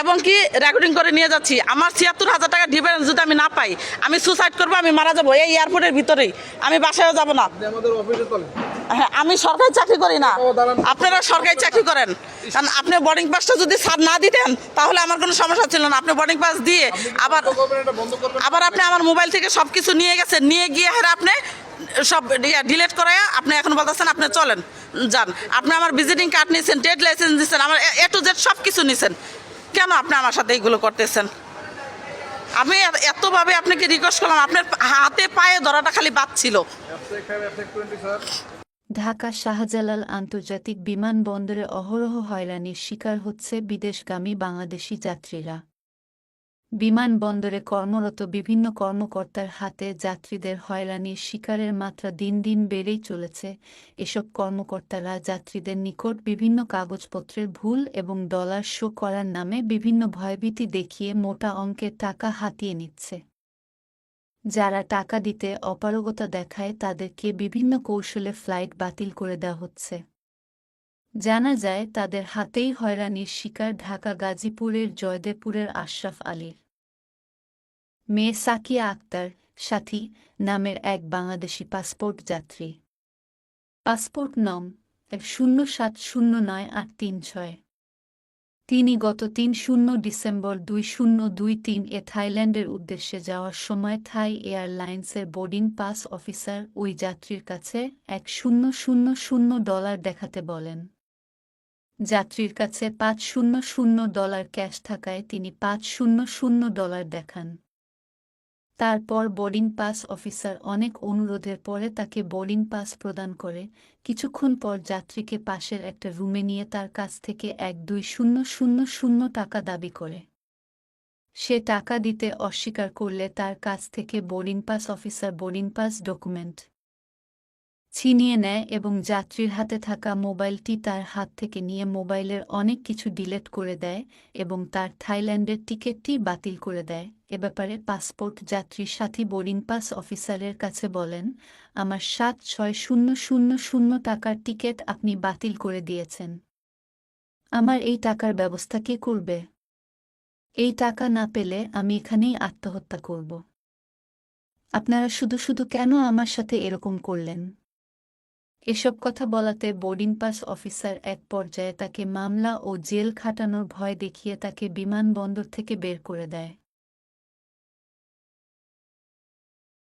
এবং কি রেকর্ডিং করে নিয়ে যাচ্ছি। আমার ছিয়াত্তর হাজার টাকা ডিফারেন্স যদি আমি না পাই আমি সুসাইড করব আমি মারা যাব এই এয়ারপোর্টের ভিতরেই। আমি বাসায়ও যাব না। হ্যাঁ আমি সরকারি চাকরি করি না। আপনারা সরকারি চাকরি করেন। কারণ আপনি বোর্ডিং পাসটা যদি স্যার না দিতেন তাহলে আমার কোনো সমস্যা ছিল না। আপনি বোর্ডিং পাস দিয়ে আবার আবার আপনি আমার মোবাইল থেকে সব কিছু নিয়ে গেছেন। নিয়ে গিয়ে হেরে আপনি সব ডিলিট করায় আপনি এখন বলতেছেন আপনি চলেন যান। আপনি আমার ভিজিটিং কার্ড নিয়েছেন ট্রেড লাইসেন্স দিচ্ছেন আমার এ টু জেড সব কিছু নিয়েছেন কেন আপনি আমার সাথে এইগুলো করতেছেন? আমি এতভাবে আপনাকে রিকোয়েস্ট করলাম, আপনার হাতে পায়ে ধরাটা খালি বাদ ছিল। অ্যাপসেক ফাইভ অ্যাপসেক টোয়েন্টি স্যার ঢাকা শাহজালাল আন্তর্জাতিক বিমানবন্দরে অহরহ হয়রানির শিকার হচ্ছে বিদেশগামী বাংলাদেশি যাত্রীরা। বিমানবন্দরে কর্মরত বিভিন্ন কর্মকর্তার হাতে যাত্রীদের হয়রানির শিকারের মাত্রা দিন দিন বেড়েই চলেছে। এসব কর্মকর্তারা যাত্রীদের নিকট বিভিন্ন কাগজপত্রের ভুল এবং ডলার শো করার নামে বিভিন্ন ভয়ভীতি দেখিয়ে মোটা অঙ্কের টাকা হাতিয়ে নিচ্ছে। যারা টাকা দিতে অপারগতা দেখায়, তাদেরকে বিভিন্ন কৌশলে ফ্লাইট বাতিল করে দেওয়া হচ্ছে। জানা যায়, তাদের হাতেই হয়রানির শিকার ঢাকা গাজীপুরের জয়দেবপুরের আশরাফ আলীর। মেয়ে সাকিয়া আক্তার সাথী নামের এক বাংলাদেশি পাসপোর্ট যাত্রী। পাসপোর্ট নম এক শূন্য সাত শূন্য নয় আট তিন ছয়। তিনি গত তিন শূন্য ডিসেম্বর দুই শূন্য দুই তিন এ থাইল্যান্ডের উদ্দেশ্যে যাওয়ার সময় থাই এয়ারলাইন্সের বোর্ডিং পাস অফিসার ওই যাত্রীর কাছে এক শূন্য শূন্য শূন্য ডলার দেখাতে বলেন। যাত্রীর কাছে পাঁচ শূন্য শূন্য ডলার ক্যাশ থাকায় তিনি পাঁচ শূন্য শূন্য ডলার দেখান। তারপর বোর্ডিং পাস অফিসার অনেক অনুরোধের পরে তাকে বোর্ডিং পাস প্রদান করে। কিছুক্ষণ পর যাত্রীকে পাশের একটা রুমে নিয়ে তার কাছ থেকে এক দুই শূন্য শূন্য শূন্য টাকা দাবি করে। সে টাকা দিতে অস্বীকার করলে তার কাছ থেকে boarding pass officer boarding pass document ছিনিয়ে নেয় এবং যাত্রীর হাতে থাকা মোবাইলটি তার হাত থেকে নিয়ে মোবাইলের অনেক কিছু ডিলেট করে দেয় এবং তার থাইল্যান্ডের টিকিটটি বাতিল করে দেয়। এ ব্যাপারে পাসপোর্ট যাত্রীর সাথী বোর্ডিং পাস অফিসারের কাছে বলেন, আমার সাত ছয় শূন্য শূন্য শূন্য টাকার টিকিট আপনি বাতিল করে দিয়েছেন। আমার এই টাকার ব্যবস্থা কে করবে? এই টাকা না পেলে আমি এখানেই আত্মহত্যা করব। আপনারা শুধু শুধু কেন আমার সাথে এরকম করলেন? এসব কথা বলাতে বোর্ডিং পাস অফিসার এক পর্যায়ে তাকে মামলা ও জেল খাটানোর ভয় দেখিয়ে তাকে বিমানবন্দর থেকে বের করে দেয়।